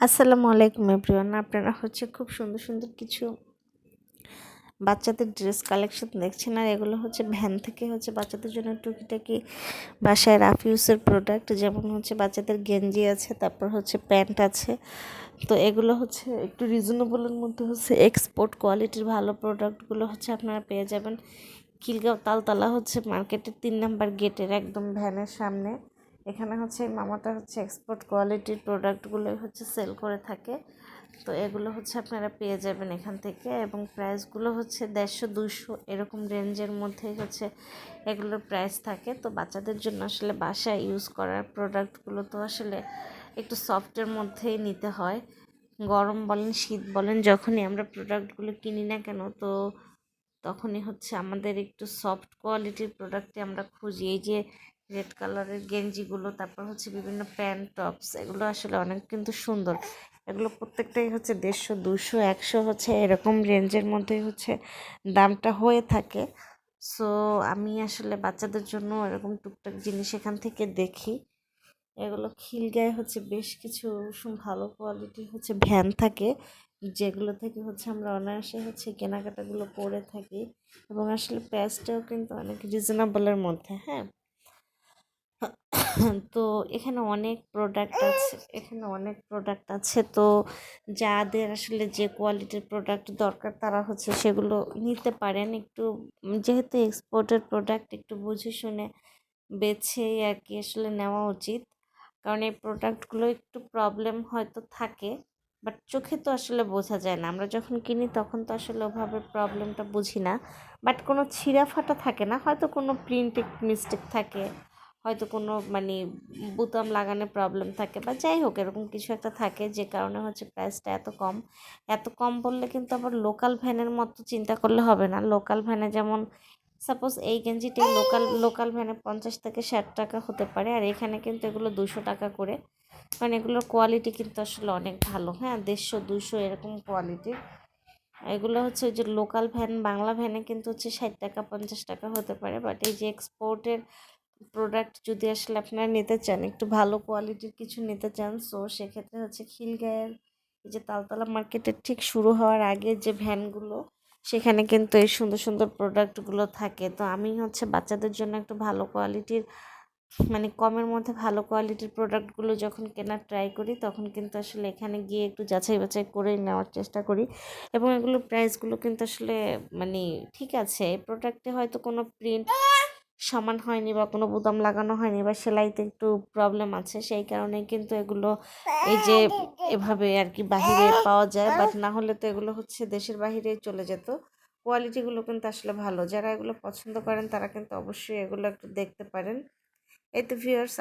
আসসালামু আলাইকুম এভরিওয়ান। আপনারা হচ্ছে খুব সুন্দর সুন্দর কিছু বাচ্চাদের ড্রেস কালেকশন দেখছেন, আর এগুলো হচ্ছে ভ্যান থেকে হচ্ছে বাচ্চাদের জন্য টুকিটাকি বাসায় রাফ ইউসের প্রোডাক্ট যেমন হচ্ছে বাচ্চাদের গেঞ্জি আছে, তারপর হচ্ছে প্যান্ট আছে। তো এগুলো হচ্ছে একটু রিজনেবলের মধ্যে হচ্ছে এক্সপোর্ট কোয়ালিটির ভালো প্রোডাক্টগুলো হচ্ছে আপনারা পেয়ে যাবেন। কিলগাঁও তালতলা হচ্ছে মার্কেটের তিন নাম্বার গেটের একদম ভ্যানের সামনে। এখানে হচ্ছে মামাটা হচ্ছে এক্সপোর্ট কোয়ালিটির প্রোডাক্টগুলোই হচ্ছে সেল করে থাকে। তো এগুলো হচ্ছে আপনারা পেয়ে যাবেন এখান থেকে এবং প্রাইসগুলো হচ্ছে দেড়শো দুশো এরকম রেঞ্জের মধ্যেই হচ্ছে এগুলোর প্রাইস থাকে। তো বাচ্চাদের জন্য আসলে বাসায় ইউজ করার প্রোডাক্টগুলো তো আসলে একটু সফটের মধ্যেই নিতে হয়। গরম বলেন, শীত বলেন, যখনই আমরা প্রোডাক্টগুলো কিনি না কেন, তো তখনই হচ্ছে আমাদের একটু সফট কোয়ালিটির প্রোডাক্টে আমরা খুঁজি। এই যে রেড কালারের গেঞ্জিগুলো, তারপর হচ্ছে বিভিন্ন প্যান্ট, টপস, এগুলো আসলে অনেক কিন্তু সুন্দর। এগুলো প্রত্যেকটাই হচ্ছে দেড়শো, দুশো, একশো হচ্ছে এরকম রেঞ্জের মধ্যেই হচ্ছে দামটা হয়ে থাকে। সো, আমি আসলে বাচ্চাদের জন্য এরকম টুকটাক জিনিস এখান থেকে দেখি। এগুলো খিলগায়ে হচ্ছে বেশ কিছু ভালো কোয়ালিটির হচ্ছে ভ্যান থাকে, যেগুলো থেকে হচ্ছে আমরা অনায়াসে হচ্ছে কেনাকাটাগুলো করে থাকি। এবং আসলে প্রাইসটাও কিন্তু অনেক রিজনেবলের মধ্যে হ্যাঁ? তো এখানে অনেক প্রোডাক্ট আছে, এখানে অনেক প্রোডাক্ট আছে। তো যাদের আসলে যে কোয়ালিটির প্রোডাক্ট দরকার, তারা হচ্ছে সেগুলো নিতে পারেন। একটু যেহেতু এক্সপোর্টের প্রোডাক্ট একটু বুঝে শুনে বেছে আর কি আসলে নেওয়া উচিত। কারণ এই প্রোডাক্টগুলো একটু প্রবলেম হয়তো থাকে বাট চোখে তো আসলে বোঝা যায় না। আমরা যখন কিনি, তখন তো আসলে ওভাবে প্রবলেমটা বুঝি না। বাট কোনো ছিঁড়া ফাটা থাকে না। হয়তো কোনো প্রিন্ট মিস্টেক থাকে। হয়তো কোনো মানে বোতাম লাগানো প্রবলেম থাকে বা যাই হোক এরকম কিছু একটা থাকে যে কারণে হচ্ছে প্রাইসটা এত কম। এত কম বললে কিন্তু আবার লোকাল ভ্যানের মতো চিন্তা করলে হবে না। লোকাল ভ্যানে যেমন সাপোজ এই গেঞ্জিটি লোকাল লোকাল ভ্যানে পঞ্চাশ থেকে ষাট টাকা হতে পারে আর এখানে কিন্তু এগুলো দুশো টাকা করে। কারণ এগুলোর কোয়ালিটি কিন্তু আসলে অনেক ভালো। হ্যাঁ দেড়শো, দুশো এরকম কোয়ালিটির এগুলো হচ্ছে ওই যে লোকাল ভ্যান বাংলা ভ্যানে কিন্তু হচ্ছে ষাট টাকা, পঞ্চাশ টাকা হতে পারে। বাট এই যে এক্সপোর্টের প্রোডাক্ট যদি আসলে আপনারা নিতে চান, একটু ভালো কোয়ালিটির কিছু নিতে চান সো সেক্ষেত্রে হচ্ছে খিলগায়ের এই যে তালতলা মার্কেটের ঠিক শুরু হওয়ার আগে যে ভ্যানগুলো সেখানে কিন্তু এই সুন্দর সুন্দর প্রোডাক্টগুলো থাকে। তো আমি হচ্ছে বাচ্চাদের জন্য একটু ভালো কোয়ালিটির মানে কমের মধ্যে ভালো কোয়ালিটির প্রোডাক্টগুলো যখন কেনার ট্রাই করি, তখন কিন্তু আসলে এখানে গিয়ে একটু যাচাই বাছাই করে নেওয়ার চেষ্টা করি। এবং এগুলো প্রাইসগুলো কিন্তু আসলে মানে ঠিক আছে প্রোডাক্টে হয়তো কোনো প্রিন্ট সমান হয়নি বা কোনো বোতাম লাগানো হয়নি বা সেলাইতে একটু প্রবলেম আছে, সেই কারণে কিন্তু এগুলো এই যে এভাবে আর কি বাহিরে পাওয়া যায় বাট না হলে তো এগুলো হচ্ছে দেশের বাহিরে চলে যেত। কোয়ালিটিগুলো কিন্তু আসলে ভালো। যারা এগুলো পছন্দ করেন তারা কিন্তু অবশ্যই এগুলো একটু দেখতে পারেন। এতে তো ভিউয়ার্স